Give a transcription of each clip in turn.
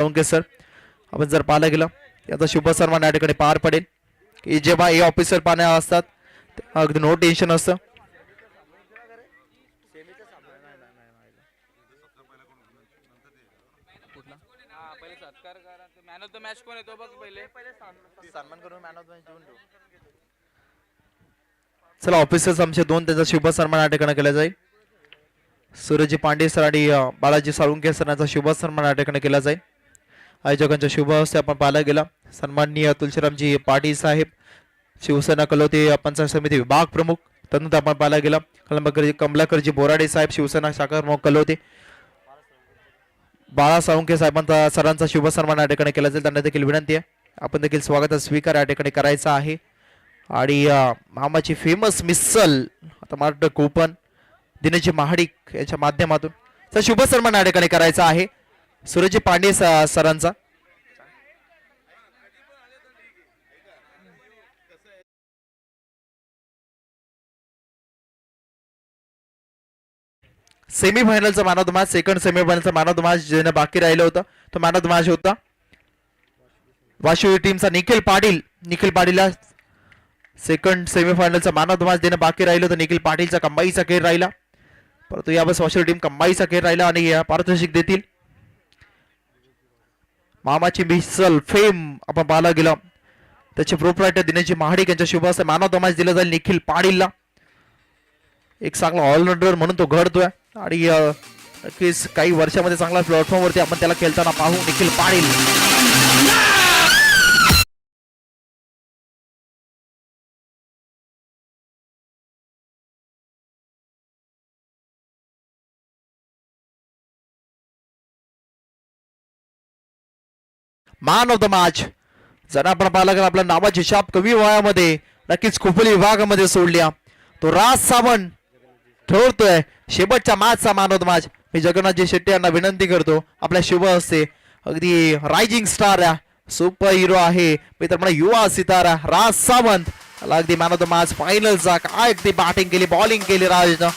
Okay sir. आपण जर पाहायला गेलं याचा शुभ सन्मान या ठिकाणी पार पडेल. की जेव्हा हे ऑफिसर पाहण्या असतात अगदी नो टेन्शन असतं. मॅन ऑफ द मॅच कोण येतो बघ पहिले सन्मान करून मॅन ऑफ द मॅच देऊन चला ऑफिसर्स आमचे दोन त्यांचा शुभ सन्मान या ठिकाणी केला जाईल. सूरजी पांडे सर आणि बालाजी साळुंके सरांचा शुभ सन्मान या ठिकाणी केला जाईल. आयोजकांच्या शुभ हस्ते आपण पाहायला गेला. सन्माननीय तुलसीरामजी पाटील साहेब शिवसेना कलोते पंचायत समिती विभाग प्रमुख तदनंतर आपण पाहायला गेला. कलंबकरजी कमलाकरजी बोराडे साहेब शिवसेना शाखा प्रमुख कलोते. बाळा साळुंके साहेबांचा सरांचा शुभ सन्मान या ठिकाणी केला जाईल. त्यांना देखील विनंती आहे. आपण देखील स्वागत स्वीकार या ठिकाणी करायचा आहे. आणि मामाची फेमस मिसल आता महाराष्ट्र कोपन दिनेशजी महाडिक यांच्या माध्यमातून तर शुभ सन्मान या ठिकाणी करायचा आहे. सूरजजी पांडे सरांचा. Semi फायनलचा man of the match second semi फायनलचा man of the match ज्याने बाकी राहिलं होतं. तो मॅन ऑफ द मॅच होता. वाशिव टीमचा निखिल पाटील. निखिल पाटीलला सेकंड सेमीफायनलचा मॅन ऑफ द मॅच देणं बाकी राहिलं होतं निखिल पाटीलचा कंबाईचा खेळ राहिला. परंतु यावेळेस वाशिव टीम कंबाईचा खेळ राहिला आणि या पारितोषिक देतील. मामाची मिसल फेम आपण पाहायला गेलं. त्याचे प्रोपरायटर दिनेशजी महाडिक यांच्या शुभ मॅन ऑफ द मॅच दिलं जाईल निखिल पाडीलला. एक चांगला ऑलराऊंडर म्हणून तो घडतोय. आणि नक्कीच काही वर्षामध्ये चांगल्या प्लॅटफॉर्मवरती आपण त्याला खेळताना पाहू Nikhil Patil. Man of the match जर आपण पाहिलं तर आपल्या नावाची छाप कमी वयामध्ये नक्कीच खोपोली विभागामध्ये सोडल्या. तो राज सावंत ठरवतोय. शेवटच्या मॅचचा मॅन ऑफ द मॅच मी जगन्नाथजी शेट्टी यांना विनंती करतो. आपल्या शुभ असते अगदी रायझिंग स्टार सुपर हिरो आहे. मी तर म्हणा युवा सितारा राज सावंत. त्याला अगदी मॅन ऑफ द मॅच फायनलचा काय अगदी बॅटिंग केली बॉलिंग केली राजनं.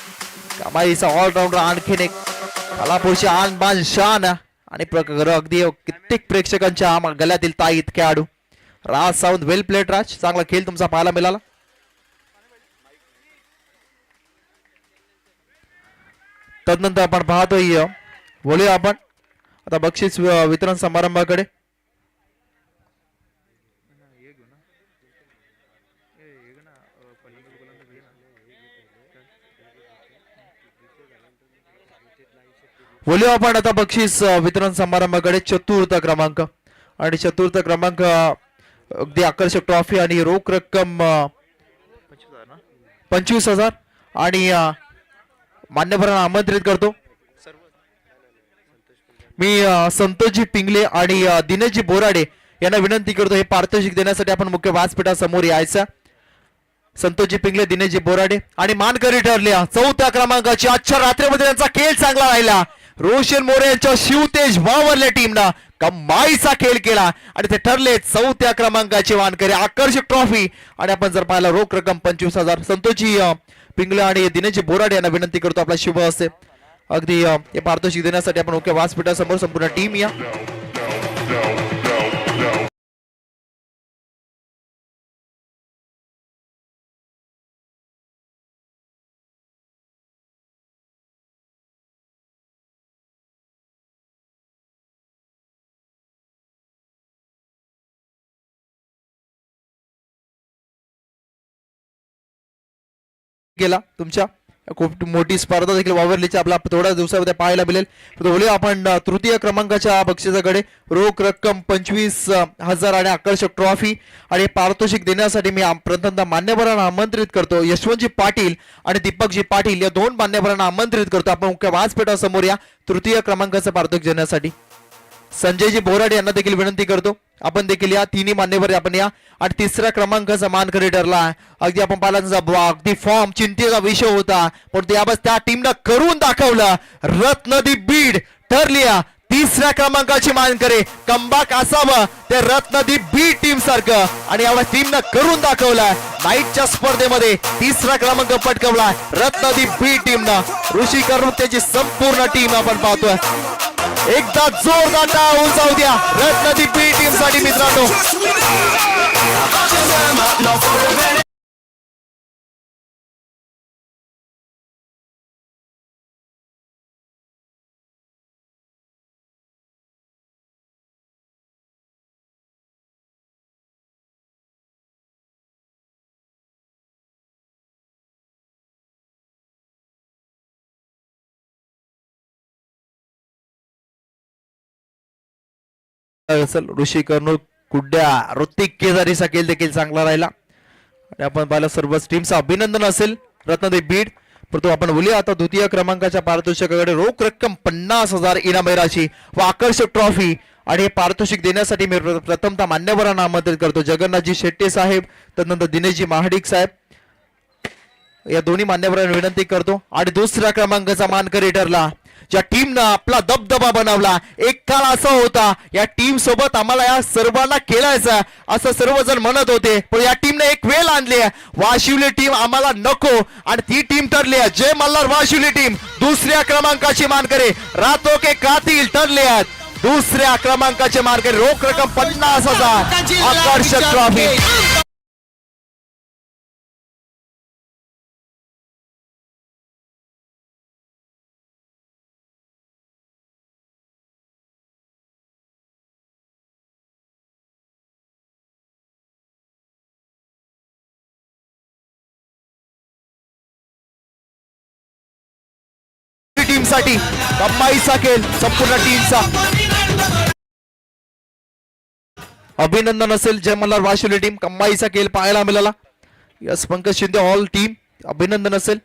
कमाईचा ऑलराऊंडर आणखीन एक कलापूरची आन बान शान. आणि प्रक- अगदी कित्येक प्रेक्षकांच्या गल्यातील गळ्यातील ताई खेळाडू राज सावंत वेल प्लेट राज. चांगला खेळ तुमचा पाहायला मिळाला. तदनंतर आपण पाहतोय बोलूया आपण. आता बक्षीस वितरण समारंभाकडे. आपण आता बक्षीस वितरण समारंभाकडे चतुर्थ क्रमांक. आणि चतुर्थ क्रमांक अगदी आकर्षक ट्रॉफी आणि रोख रक्कम पंचवीस हजार. आणि मान्यवरांना आमंत्रित करतो. मी संतोषजी पिंगले आणि दिनेशजी बोराडे यांना विनंती करतो हे पारितोषिक देण्यासाठी आपण मुख्य व्यासपीठासमोर यायचं. संतोषजी पिंगले दिनेशजी बोराडे आणि मानकरी ठरले. चौथ्या क्रमांकाची आजच्या रात्रीमध्ये त्यांचा खेळ चांगला राहिला. रोशन मोरे यांच्या शिवतेज वावरल्या टीमनं कमाईचा खेळ केला. आणि ते ठरले चौथ्या क्रमांकाचे वानकरी आकर्षक ट्रॉफी आणि आपण जर पाहिला रोख रक्कम पंचवीस हजार. संतोषजी पिंगले आणि दिनेशजी बोराडे यांना विनंती करतो आपला शुभ असे अगदी हे पारितोषिक देण्यासाठी आपण ओके व्यासपीठासमोर संपूर्ण टीम या. केला. तुमच्या खूप मोठी स्पर्धा देखील वावरलीची आपला थोड्या दिवसामध्ये पाहायला मिळेल. तर बोलूया आपण तृतीय क्रमांकाच्या बक्षिसाकडे रोख रक्कम पंचवीस हजार आणि आकर्षक ट्रॉफी. आणि पारितोषिक देण्यासाठी मी आम- प्रथमतः मान्यवरांना आमंत्रित करतो. यशवंतजी पाटील आणि दीपकजी पाटील या दोन मान्यवरांना आमंत्रित करतो. आपण मुख्य व्यासपीठासमोर या तृतीय क्रमांकाचं पारितोषिक देण्यासाठी. संजयजी बोराडे यांना देखील विनंती करतो. आपण देखील या तिन्ही मान्यवर आपण या. आणि तिसऱ्या क्रमांकाचा मानकरी ठरला अगदी आपण पाहिला अगदी फॉर्म चिंतेचा विषय होता. पण त्यावेळेस त्या टीमनं करून दाखवलं. रत्नदीप बीड ठरली तिसऱ्या क्रमांकाची मानकरी कंबाक असावं. ते रत्नदीप बीड टीम सारखं. आणि यावेळेस टीमनं करून दाखवलं. नाईटच्या स्पर्धेमध्ये तिसरा क्रमांक पटकवला. रत्नदीप बीड टीमनं ऋषी करून त्याची संपूर्ण टीम आपण पाहतोय. एकदा जोरदार टाळ्या जाऊ द्या. रत्नदीप बी टीमसाठी मित्रांनो. असेल ऋषी कर्णूर कुड्या ऋतिक केदारी सकेल देखील चांगला राहिला. आणि आपण पाहिलं सर्वच टीमचं अभिनंदन असेल. रत्नदेव बीड. परंतु आपण बोलूया आता द्वितीय क्रमांकाच्या पारितोषिकाकडे. रोख रक्कम पन्नास हजार इनामेराची व आकर्षक ट्रॉफी आणि हे पारितोषिक देण्यासाठी मी प्रथमतः मान्यवरांना आमंत्रित करतो. जगन्नाथजी शेट्टे साहेब त्यानंतर दिनेशजी महाडिक साहेब. या दोन्ही मान्यवरांना विनंती करतो. आणि दुसऱ्या क्रमांकाचा मानकरी ठरला. ज्या टीमनं आपला दबदबा बनवला एक काळ असा होता या टीम सोबत आम्हाला या सर्वांना खेळायचं असं सर्वजण म्हणत होते. पण या टीमने एक वेळ आणली आहे. वाशिवली टीम आम्हाला नको आणि ती टीम ठरली आहे. जय मल्हार वाशिवली टीम दुसऱ्या क्रमांकाची मानकरी. रातो के कातील ठरले आहेत. दुसऱ्या क्रमांकाचे मानकरी. रोख रक्कम पन्नास हजार. आकर्षक ट्रॉफी टीमसाठी कमाईचा खेळ संपूर्ण टीमचा अभिनंदन असेल जय मल्हार वाशिवली टीम कम्माईचा खेळ पाहायला मिळाला. Yes Pankaj Shinde all team अभिनंदन असेल.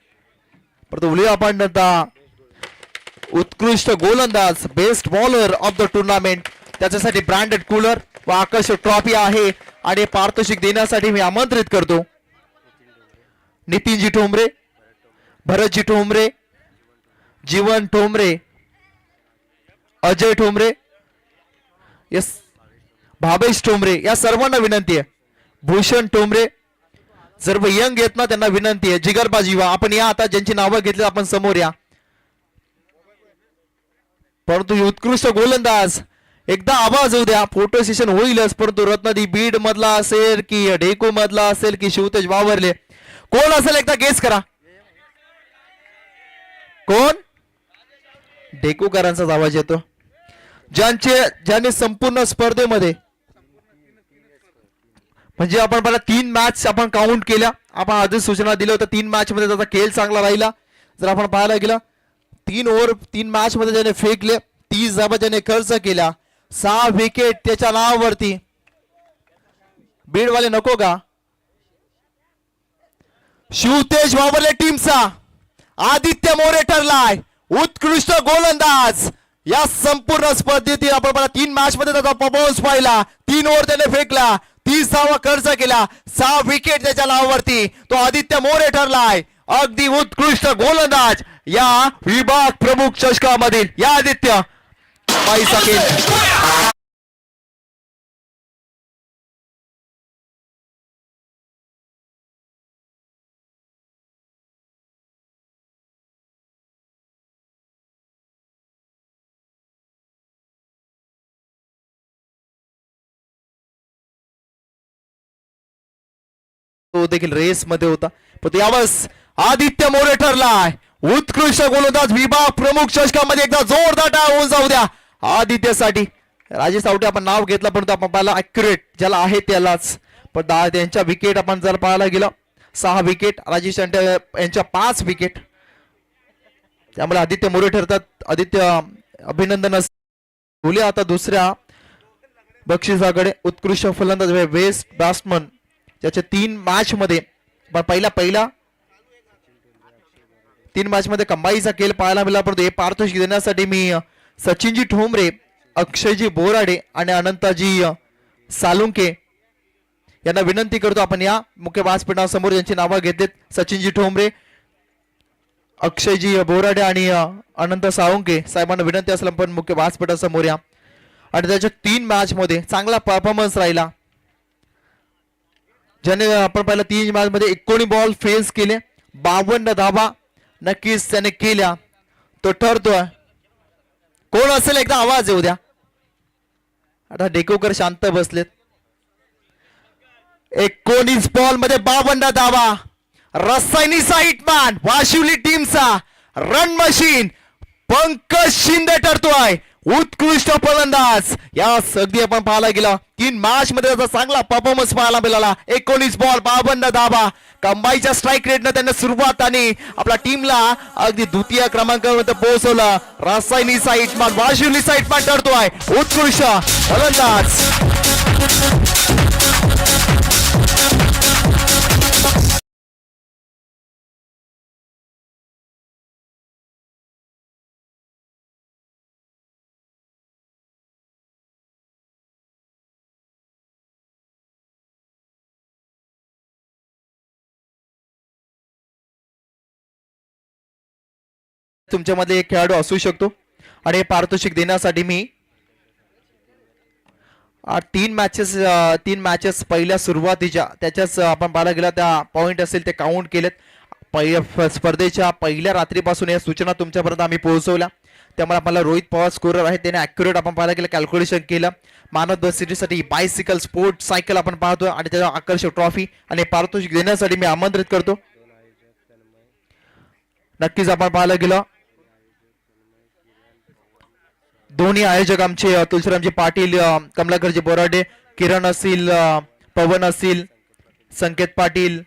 परत उलिया पांडता उत्कृष्ट गोलंदाज best bowler of the tournament त्याच्यासाठी ब्रँडेड कूलर व आकर्षक ट्रॉफी आहे आणि पारितोषिक देण्यासाठी मी आमंत्रित करतो. नितीनजी ठोंबरे भरतजी ठोंबरे जीवन ठोंबरे अजय ठोंबरे यस भावेश ठोंबरे या सर्वांना विनंती आहे. भूषण ठोंबरे सर्व यंग येत ना त्यांना विनंती आहे. जिगरबा जीवा आपण या आता ज्यांची नावं घेतली आपण समोर या. परंतु उत्कृष्ट गोलंदाज एकदा आवाज होऊ द्या. फोटो सेशन होईलच परंतु रत्नदी बीड मधला असेल की ढेको मधला असेल की शिवतेज वावरले? कोण असेल एकदा गेस करा. कोण? डेकोकरांचाच आवाज येतो. ज्यांचे ज्यांनी संपूर्ण स्पर्धेमध्ये म्हणजे आपण पहिला तीन मॅच आपण काउंट केल्या. आपण आधीच सूचना दिल्या होत्या तीन मॅच मध्ये त्याचा खेळ चांगला राहिला. जर आपण पाहायला गेलं तीन ओव्हर तीन मॅच मध्ये ज्याने फेकले तीस धाबा ज्याने खर्च केला सहा विकेट त्याच्या नावावरती. बीडवाले नको का? शिवतेज वावरले टीमचा आदित्य मोरे ठरलाय. उत्कृष्ट गोलंदाज. या संपूर्ण स्पर्धेतील आपण तीन मॅच मध्ये त्याचा परफॉर्मन्स पाहिला. तीन ओव्हर त्याने फेकला. तीस धावा खर्च केला. सहा विकेट त्याच्या नावावरती. तो आदित्य मोरे ठरलाय. अगदी उत्कृष्ट गोलंदाज या विभाग प्रमुख चषकामधील या आदित्य. देखील रेस मध्ये होता. पण यावेळेस आदित्य मोरे ठरलाय. उत्कृष्ट गोलंदाज विभाग प्रमुख चषकामध्ये एकदा जोरदार टाळ होऊन जाऊ द्या. आदित्यसाठी. राजेश सावटे आपण नाव घेतलं परंतु आपण पाहिला अॅक्युरेट ज्याला आहे त्यालाच. पण दहा त्यांच्या विकेट आपण जर पाहायला गेलं सहा विकेट राजेश यांच्या यांच्या पाच विकेट त्यामुळे आदित्य मोरे ठरतात. आदित्य अभिनंदन अस- आता दुसऱ्या बक्षिसाकडे. उत्कृष्ट फलंदाज वेस्ट बॅट्समन ज्याचे तीन मॅच मध्ये पण पहिला पहिला. तीन मॅच मध्ये कंबाईचा खेळ पाहायला मिळाला. परंतु हे पारितोषिक देण्यासाठी मी सचिनजी ठोंबरे अक्षयजी बोराडे आणि अनंताजी सालुंके यांना विनंती करतो. आपण या मुख्य व्यासपीठासमोर यांची नावं घेतलीत सचिनजी ठोंबरे अक्षयजी बोराडे आणि अनंत साळुंके साहेबांना विनंती असला पण मुख्य व्यासपीठासमोर या. आणि त्याच्या तीन मॅच मध्ये चांगला परफॉर्मन्स राहिला. ज्याने आपण पाहिलं तीन मॅचमध्ये एकोणी बॉल फेस केले. बावन्न धावा नक्कीच त्याने केल्या. तो ठरतोय. कोण असेल एकदा आवाज येऊ द्या. आता डेकोकर शांत बसलेत. एकोणीस बॉलमध्ये बावन्न धावा. रसायनीचा हिटमॅन वाशिवली टीमचा रन मशीन पंकज शिंदे ठरतोय. उत्कृष्ट फलंदाज. या अगदी आपण पाहायला गेला. तीन मॅच मध्ये त्याचा चांगला परफॉर्मन्स पाहायला मिळाला. एकोणीस बॉल बावन्न दाबा कंबाईच्या स्ट्राईक रेटनं त्यांना सुरुवात आणि आपल्या टीमला अगदी द्वितीय क्रमांकावर पोहोचवलं. रासायनीचा हिटमॅन वाशिवलीचा हिटमॅन ठरतोय उत्कृष्ट फलंदाज. तुमच्यामध्ये एक खेळाडू असू शकतो. आणि हे पारितोषिक देण्यासाठी मी तीन मॅचेस तीन मॅचेस पहिल्या सुरुवातीच्या त्याच्याच आपण पाहायला गेला त्या पॉईंट असेल ते काउंट केलेत. पहिल्या स्पर्धेच्या पहिल्या रात्रीपासून या सूचना तुमच्यापर्यंत आम्ही पोहोचवल्या. त्यामुळे आपल्याला रोहित पवार स्कोरर आहे त्याने ॲक्युरेट आपण पाहायला गेलं कॅल्क्युलेशन केलं. मानव सिटीसाठी बायसिकल स्पोर्ट सायकल आपण पाहतो आणि त्याच्या आकर्षक ट्रॉफी आणि पारितोषिक देण्यासाठी मी आमंत्रित करतो. नक्कीच आपण पाहायला गेलं दोन्ही आयोजक आमचे तुलसीरामजी पाटील कमलाकरजी बोराडे किरण असतील पवन असतील संकेत पाटील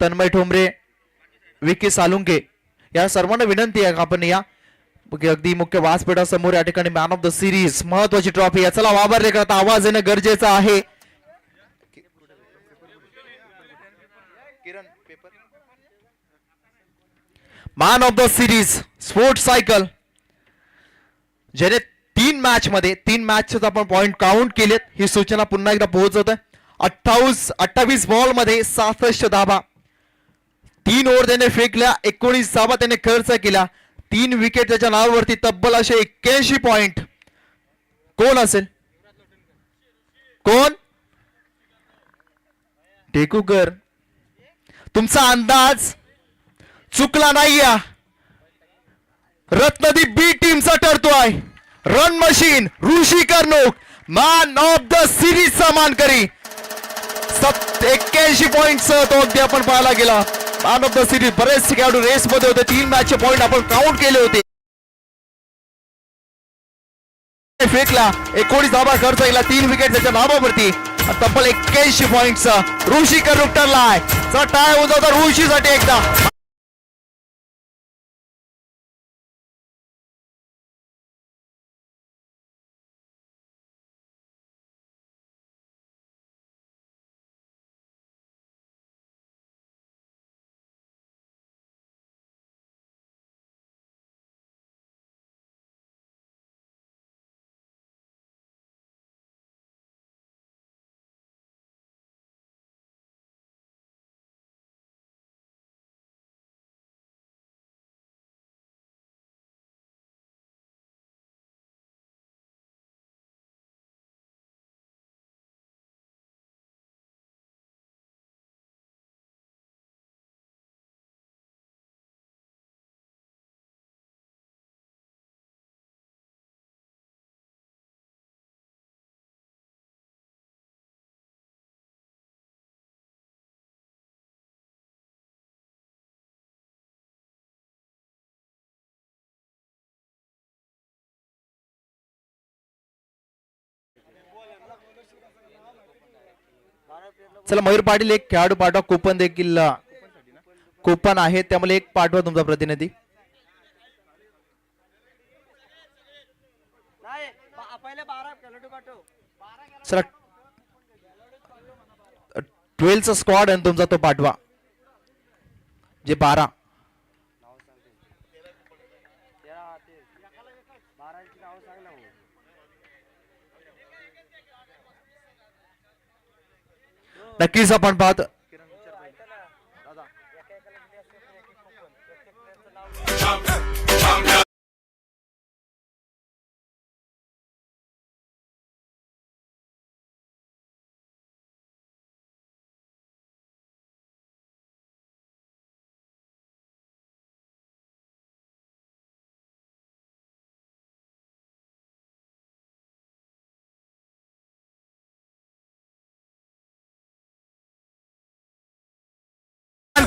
तन्मय ठोंबरे विकी सालुंके. या सर्वांना विनंती आहे का आपण या अगदी मुख्य व्यासपीठासमोर या ठिकाणी मॅन ऑफ द सिरीज महत्वाची ट्रॉफी याचा वावर करता आवाज येणं गरजेचं आहे. Kiran paper man of the series sports cycle ज्याने तीन मॅच मध्ये तीन मॅच आपण पॉईंट काउंट केलेत. ही सूचना पुन्हा एकदा पोहोचवत आहे अठ्ठावीस अठ्ठावीस बॉलमध्ये सहासष्ट धाबा तीन ओव्हर त्याने फेकल्या एकोणीस धाबा त्याने खर्च केला. तीन विकेट त्याच्या नावावरती तब्बल असे एक्क्याऐंशी पॉइंट कोण असेल? कोण? टेकूकर. तुमचा अंदाज चुकला नाही या रत्नदीप बी रन मशीन ऋषी कर्णूक मॅन ऑफ द सिरीजचा मानकरी सत एक्क्याऐंशी पॉइंट तो अगदी आपण पाहायला गेला. मॅन ऑफ द सिरीज बरेचसे खेळाडू रेस मध्ये होते. तीन मॅचचे पॉईंट आपण काउंट केले होते. फेकला. एकोणीस धाबा खर्च केला तीन विकेट त्याच्या नावावरती. तब्बल एक्क्याऐंशी पॉइंटचा ऋषी कर्णूक ठरलाय चला टाय होत होता ऋषीसाठी एकदा. चला मयूर पाटील एक खेळाडू पाठवा. कुपन देखील कुपन आहे. त्यामुळे एक पाठवा तुमचा प्रतिनिधी. चला ट्वेल्थचा स्क्वॉड आहे ना तुमचा तो पाठवा. जे बारा तेरा ते बाराची नाव सांग ना हो. नक्कीच आपण पाहत.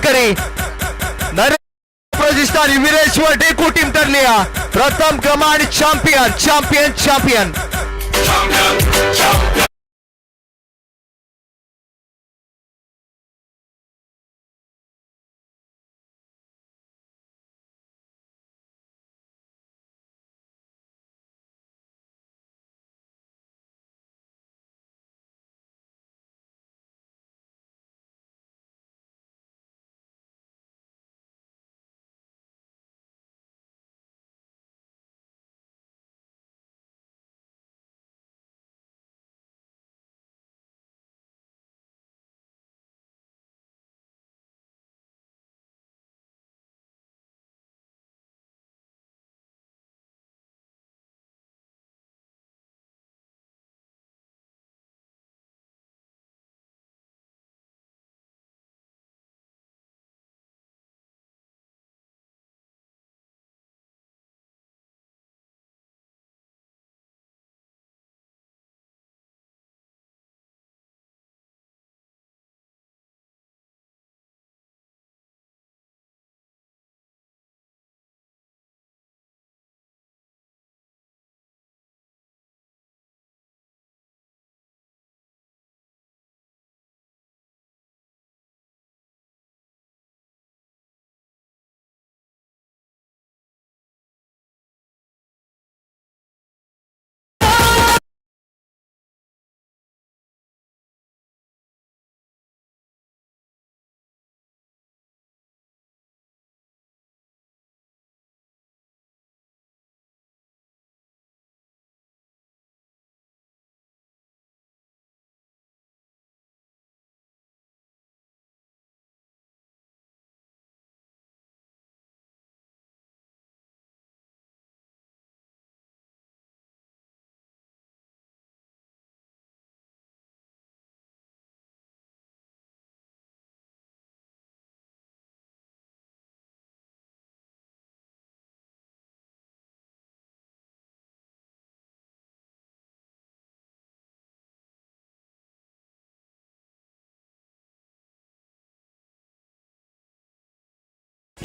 मानकरी नरेंद्र विरेश्वर डेकू टीम ठरली आहे. प्रथम क्रमांक champion champion champion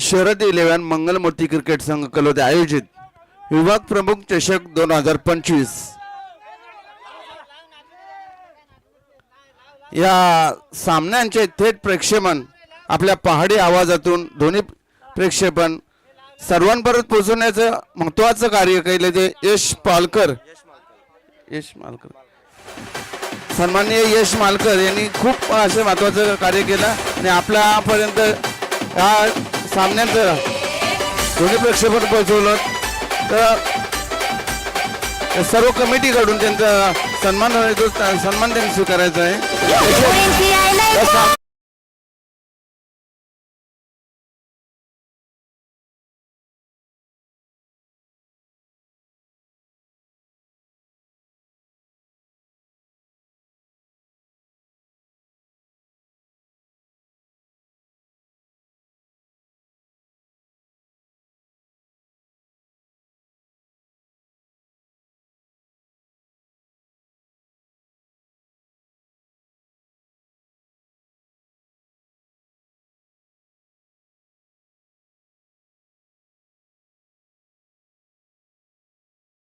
Sharad eleven Mangalmurti cricket संघ कलोदे आयोजित. विभाग प्रमुख चषक दोन हजार पंचवीस. या सामन्यांचे थेट प्रक्षेपण आपल्या पहाडी आवाजातून ध्वनी प्रक्षेपण सर्वांपर्यंत पोहोचवण्याचं महत्वाचं कार्य केले ते यश पालकर. यश मालकर. सन्माननीय यश मालकर यांनी खूप असे महत्वाचं कार्य केलं आणि आपल्यापर्यंत या सामन्याचं दोन्ही प्रक्षेपण पोहोचवलं. तर सर्व सर्व कमिटीकडून त्यांचा सन्मान सन्मान त्यांनी स्वीकारायचा आहे.